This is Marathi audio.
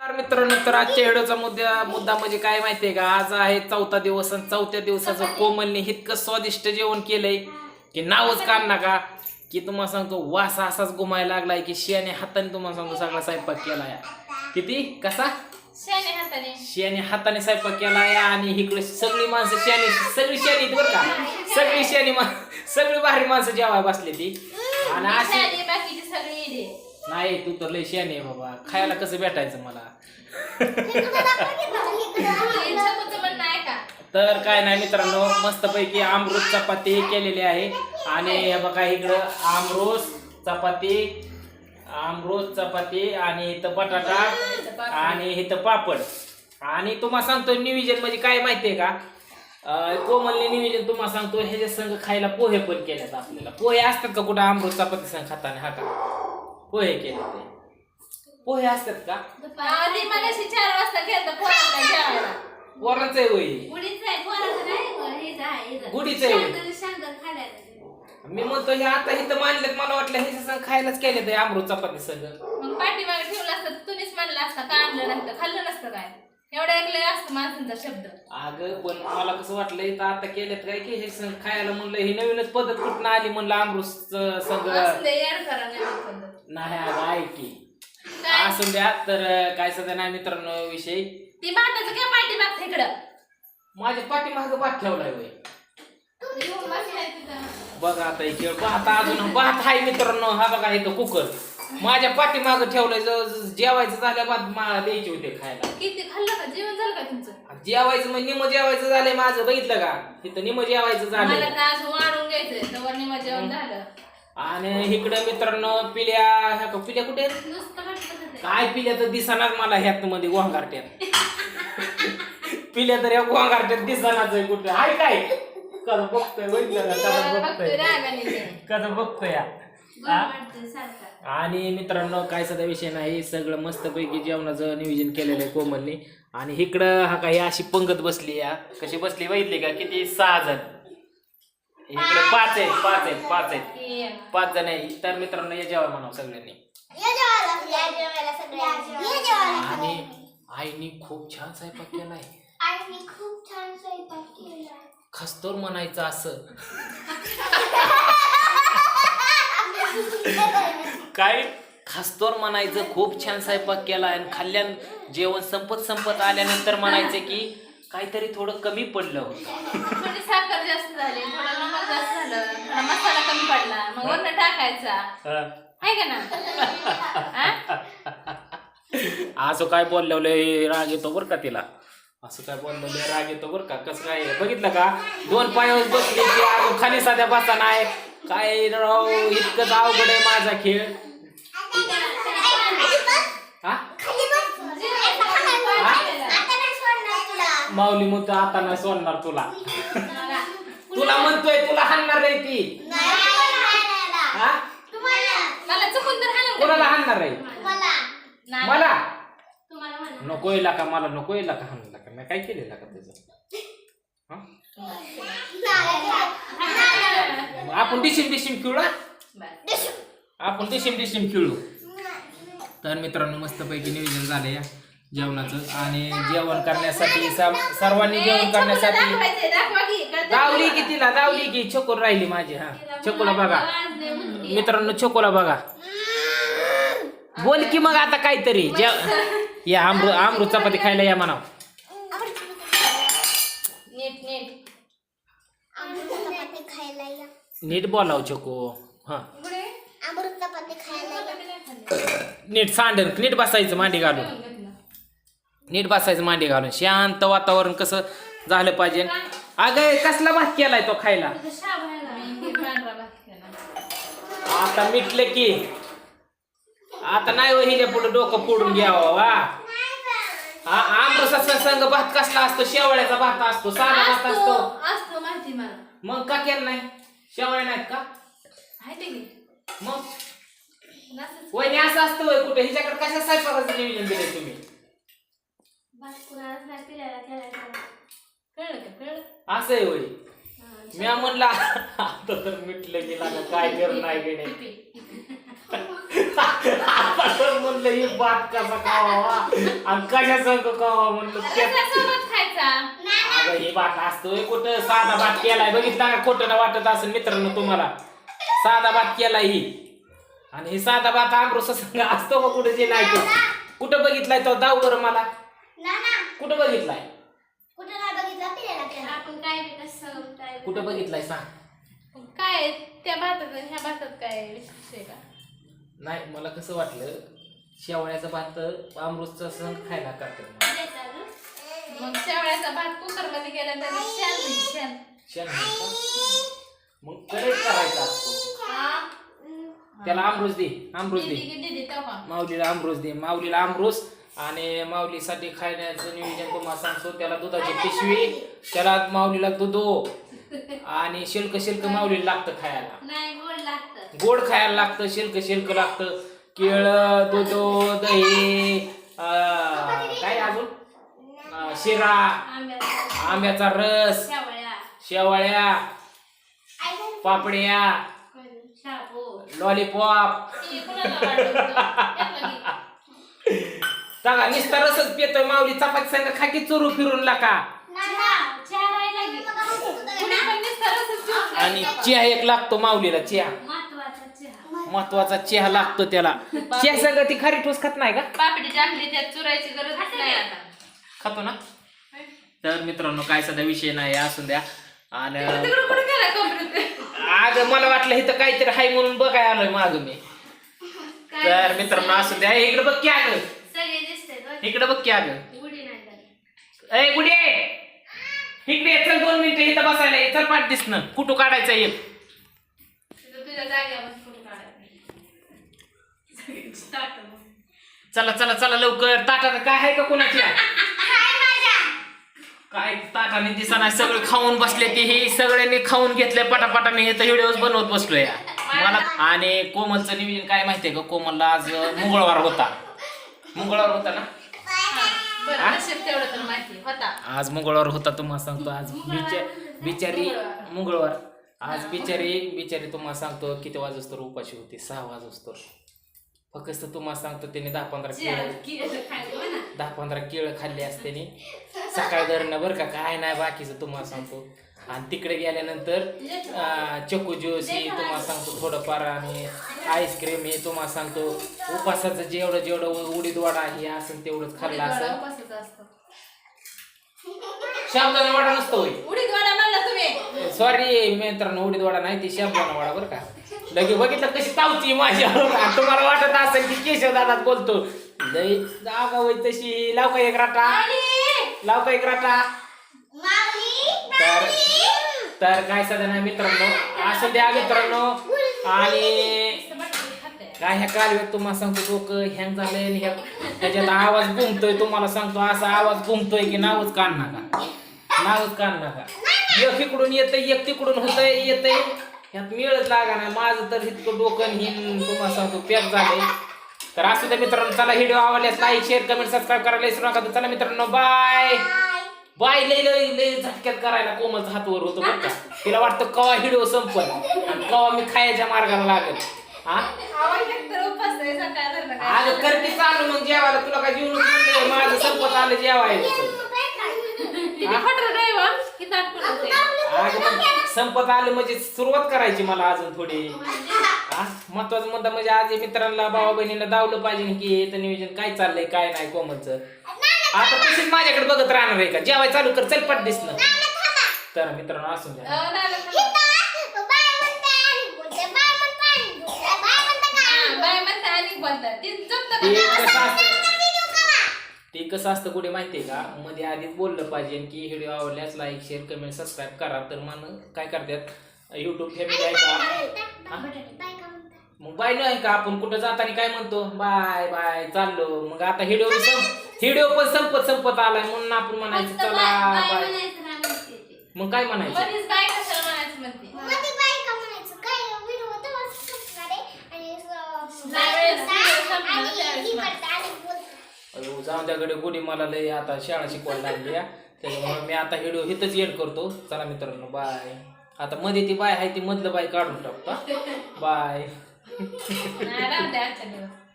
तर मित्रांनो तर आजच्या व्हिडिओचा मुद्दा मुद्दा म्हणजे काय माहितीये का? आज आहे चौथा दिवस आणि चौथ्या दिवसाचं कोमलने इतकं स्वादिष्ट जेवण केलंय की नावच काढ नका. की तुम्हाला सांगतो वास असाच गुमायला लागलाय की शियाने हाताने तुम्हाला सांगतो सगळा स्वयंपाक केलाय. किती? कसा? शियाने हाताने. स्वयंपाक केलाय आणि इकडे सगळी माणसं शियाने सगळी शियानी बरं का? सगळी शियानी सगळी भारी माणसं जेवाय बसली ती. आणि अशी नाही तू तर लय शियानी आहे बाबा. खायला कसं भेटायचं मला? तर काय नाही मित्रांनो मस्तपैकी आमरूस चपाती केलेली आहे. आणि हे बघा इकडं आमरूस चपाती आमरूस चपाती आणि इथं बटाटा आणि इथं पापड. आणि तुम्हाला सांगतो निविजन म्हणजे काय माहितीये का? अं, कोमलने निविजन तुम्हाला सांगतो ह्याच्या संग खायला पोहे पण केल्यात आपल्याला. पोहे असतात का कुठं? आमरूस चपाती संघ खाताना हा का? पोहे केले. ते पोहे असतात का? आधी मगाशी चार वाजता गेलं पोरांना जेवायला. वरणच आहे होई गुडीच आहे पोराचं नाही. गुढीचं आहे. मी म्हणतो हे आता इथं मानलेत मला वाटलं ह्याच्या संग खायलाच केले ते अमृत चपाती सगळं. मग पाठीमागे ठेवलं असतं तर तुम्हीच म्हणलं असतं का आणलं नसतं खाल्लं नसतं काय? एवढं ऐकलं असतं माणसांचा शब्द. अगं पण मला कसं वाटलं इथं आता केलेत काय की हे खायला म्हणलं ही नवीनच पद्धत कुठं आली म्हणलं अमृत संग असं ते याड करा नाही पद्धत. नाही अगं ऐक काय? असून द्या तर काय सध्या नाही मित्रांनो विषय. ती भाताचं काय पाठीमाग इकडं? माझ्या पाठीमागं भात ठेवलाय वय. येऊन बसलाय तिथं. बघा आता खेळ भात अजून भात आहे मित्रांनो. हा बघा इथं कुकर. माझ्या पाठीमागं ठेवलंय जो- जो जेवायचं झालं भात मला द्यायचे होते खायला. किती खाल्लं का? जेवण झालं का तुमचं? जेवायचं म्हणजे निम जेवायचं झालंय माझं बघितलं का? तिथं निम जेवायचं मला झालंय तर आज वाढून घ्यायचंय तर निम जेवण झालं. आणि इकडं मित्रांनो पिल्या ह्या का पिल्या कुठे आहेत? नुसतं. काय पिल्या तर दिसणार मला ह्यात मध्ये गोंगारट्यात? पिल्या तर या गोंगारट्यात दिसणारच आहे कुठे. हाय काय? कसं बघतोय बघितलं का? बघतोय बघतोय. रागाने ते. कसं बघतोय या. आणि मित्रांनो काय सध्या विषय नाही सगळं मस्तपैकी जेवणाचं नियोजन केलेलं आहे कोमलने. आणि इकडं हा काही अशी पंगत बसली या. कशी बसली बघितली का? किती सहा जण. इकडे पाच आहेत पाच आहेत पाच आहेत. पाच जण आहे. तर मित्रांनो या जेवा म्हणावं सगळ्यांनी. आणि आईनी खूप छान स्वयंपाक केलाय खूप छान स्वयंपाक केला खस्तोर म्हणायचं असं. काय खासतोर म्हणायचं खूप छान स्वयंपाक केला आणि खाल्ल्यान जेवण संपत संपत आल्यानंतर म्हणायचं की काहीतरी थोडं कमी पडलं थोडी साखर जास्त झाली थोडं नमक जास्त झालं थोडा मसाला कमी पडला मग वरण टाकायचा. आहे का ना? हा? असं काय बोललेलं राग येतो बरं का तिला? असं काय बोललेलं राग येतो बरं का? कसं काय? आहे? बघितलं का? दोन पायावर बसली की खाली साध्या बसा नाही. काय राव इतकंच अवघड आहे माझा खेळ. हा? माऊली म्हणतो आता नाही सोडणार तुला. तुला म्हणतोय तुला हाणणार आहे ती. हा? कोणाला. हाणणार आहे? नाही. मला? तुम्हाला म्हणा. नको येला का मला? नको येला का हाणला का मी काय केलेलं का त्याचं? हा? आपण डिशिम डिशिम खेळू आपण डिशिम डिशिम खेळू. तर मित्रांनो मस्तपैकी नियोजन झालं या जेवणाचं. आणि जेवण करण्यासाठी सर्वांनी जेवण करण्यासाठी की. दावली की तिला दावली की छकोल राहिली माझी हा. छकोला बघा. मित्रांनो छकोला बघा. बोल की मग आता काहीतरी. जे या अमृत अमृत चपाती खायला या म्हणा नीट नीट. चपाती खायला या. नीट बोलाव छको हा. खायला या. नीट सांडर नीट बसायचं मांडी घालून. नीट बसायचं मांडी घालून. शांत वातावरण कसं झालं पाहिजे. अगं कसला भात केलाय तो खायला. आता मिटलं की. आता नाही हो हिच्या पुढे डोकं फोडून घ्यावं वा. हा आमरसा संघ भात कसला असतो? शेवळ्याचा भात असतो साधा भात असतो असतो. माहिती मला. मग का केलं नाही? शेवळ्या नाहीत का? आहे ते की मग? वहिनी असं असतं होय कुठे? हिच्याकडे कशा स्वयंपाकाचं नियोजन दिलंय तुम्ही? भात कुणालाच नाही पिल्याला केलाय कळलं का? कळलं? असं आहे हा, मी म्हणला आता तर मिटलं गेला काय कर नाही? पिपी. म्हणलं ही भात कसा खावा आणि कशा संग खावा म्हणलं खायचा? अगं हे भात असतोय कुठं? साधा भात केलाय. बघितला का खोटं ना वाटत असेल मित्रांनो तुम्हाला? साधा भात केलाय ही. आणि हे साधा भात आमरस संग असतो का कुठं जे नाही तो? कुठं बघितलाय तो? दाव बरं मला. ना ना. कुठं बघितलाय? कुठं नाही बघितलं पिलेला त्याला. आपण काय बी कसं काय बी- कुठं बघितलाय सांग. काय? त्या भातात आणि ह्या भातात काय विशेष आहे का? नाही मला कसं वाटलं शेवळ्याचा भात अमृतचा सण खायला करतात मग शेवळ्याचा भात कुकरमध्ये केला तर शान होईल. शेण. नाही का? मग कढईत करायचा असतो. त्याला अमृत दे दिदी दे. की दिदी तेव्हा. माऊलीला अमृत दे माऊलीला अमृत आणि माऊलीसाठी खाण्याचं नियोजन तुम्हाला सांगतो त्याला दुधाची पिशवी त्याला माऊलीला दुधो आणि शिल्क शिल्क माऊलीला लागतं खायला. नाही गोड लागतं. गोड खायला लागतं शिल्क शिल्क लागतं. केळ दूध दही अं, काय अजून? अं, शिरा आंब्याचा आंब्याचा रस शेवळ्या शेवाळ्या पापड्या शाबू. लॉलीपॉप. ती कुणाला वाटत? होतं? त्यातलं घे. सांगा नुसता रसच पितोय माऊली. चपाती संग खाकी चोरू फिरून लाका चहा चहा राहिला घे. कुणी पण नुसतं रसच पिऊन आणि. चहा एक लागतो माऊलीला चहा. महत्त्वाचा चहा. महत्त्वाचा चहा लागतो त्याला. चहा संग ती खारी ठोस खात नाही का? पापडी टाकली त्यात चुरायची गरजच नाही आता. खातो ना? तर मित्रांनो काय सध्या विषय नाही असून द्या. आणि आज मला वाटलं इथं काहीतरी हाय म्हणून बघाय आलोय माग मी. तर मित्रांनो असू द्या. इकडे बघ की आग सगळे दिसते इकडे बघ की आग. ए गुडे इकडे ये, चल दोन मिनिटं इथं बसायला ये. चल पाठ दिसणं. कुठं काढायचं एक तिथं तुझ्या जागेवर फोटो काढायचा. चला चला चला लवकर. ताटात काय आहे का कुणाची काय? ताटाने दिसाना सगळं सगळे खाऊन बसले ते हे सगळ्यांनी खाऊन घेतले पटापटाने. हे तर व्हिडिओज बनवत बसलो या मला आणि कोमलचं नियोजन काय माहितीये का? कोमलला आज मंगळवार होता. मंगळवार होता ना? बरं नशीब तेवढं तर माहिती होता. आज मंगळवार होता तुम्हाला सांगतो. आज बिचा बिचारी मंगळवार. आज बिचारी बिचारी तुम्हाला सांगतो किती वाजोस्तर उपाशी होती? सहा वाजोस्तर फक्त तुम्हाला सांगतो त्याने दहा पंधरा केळं म्हणा. दहा पंधरा केळं खाल्ली असते सकाळ धरणं बरं का? काय नाही बाकीचं तुम्हाला सांगतो. आणि तिकडे गेल्यानंतर अं, चक्कू ज्यूस हे तुम्हाला सांगतो थोडंफार आणि आईस्क्रीम हे तुम्हाला सांगतो. उपासाचं जेवढं जेवढं उडीद वडा हे असं तेवढंच खाल्लं असं उपासाचा असतो. शाबदाना वडा नसतो होय. उडीद वडा म्हणला तुम्ही? सॉरी मित्रांनो उडीद वडा नाही ती शाबदाना वडा बरं का. लगे बघितलं कशी तावती माझी आणि तुम्हाला वाटत असेल की केशव दादात बोलतो. लई जागा होय तशी. लाव का एक राटा? लाव का एक राटा? तर तर काय सध्या मित्रांनो? असं द्या मित्रांनो. आणि काय ह्या कालव्यात तुम्हाला सांगतो डोकं हँग झालंय आणि ह्या त्याच्यात आवाज घुमतोय तुम्हाला सांगतो असा आवाज घुमतोय की नावच काढ नका. नावच काढ नका. एक इकडून येतंय एक तिकडून होतंय येतंय. ह्यात मिळत लागा ना माझं तर इतकं डोकं हिन तुम्हाला सांगतो पॅक झालंय. तर असू द्या मित्रांनो चला व्हिडिओ आवडल्यास लाईक शेअर कमेंट सबस्क्राईब करायला विसरू नका. तर चला मित्रांनो बाय बाय लय लय लय झटक्यात करायला कोमलचा हातवर होतो बरं का. तिला वाटतं कवा व्हिडिओ संपल. आणि कवा मी खायच्या मार्गाला लागत हा? करते चालू मग जेवायला. तुला काय म्हणलं माझं संपत आलं जेवायचं. संपत आलं म्हणजे सुरुवात करायची मला अजून थोडी. महत्त्वाचा मुद्दा म्हणजे आज मित्रांना भावा बहिणीला दावलं पाहिजे की तर नियोजन काय चाललंय काय नाही कोमलचं. आता तशीच माझ्याकडे बघत राहणार आहे का? जेवाय चालू कर चल पट दिसणं तर मित्रांनो असून द्या ते कसं असतं? कुठे माहितीये का? मध्ये आधीच बोललं पाहिजे की व्हिडिओ आवडल्यास लाईक शेअर कमेंट सबस्क्राईब करा. तर मन काय करतात? युट्यूब फॅमिली आहे का? मग बाय नाही का आपण कुठं जाताना काय म्हणतो? बाय बाय चाललो. मग आता व्हिडिओ व्हिडिओ पण संपत संपत आलाय. म्हणून आपण म्हणायचं चला बाय- म्हणायचं नाही. मग काय म्हणायचं? मध्येच बाय कशाला म्हणायचं म्हणते. अयो, जाऊ द्याकडे गुढी मला लय आता शाळा शिकवायला लागली आहे. त्याच्यामुळे मी आता व्हिडिओ इथंच एंड करतो. चला मित्रांनो बाय. आता मध्ये ती बाय आहे ती मधलं बाय काढून टाकतो हा. बाय. नाही, राहू दे आजच्या दिवस.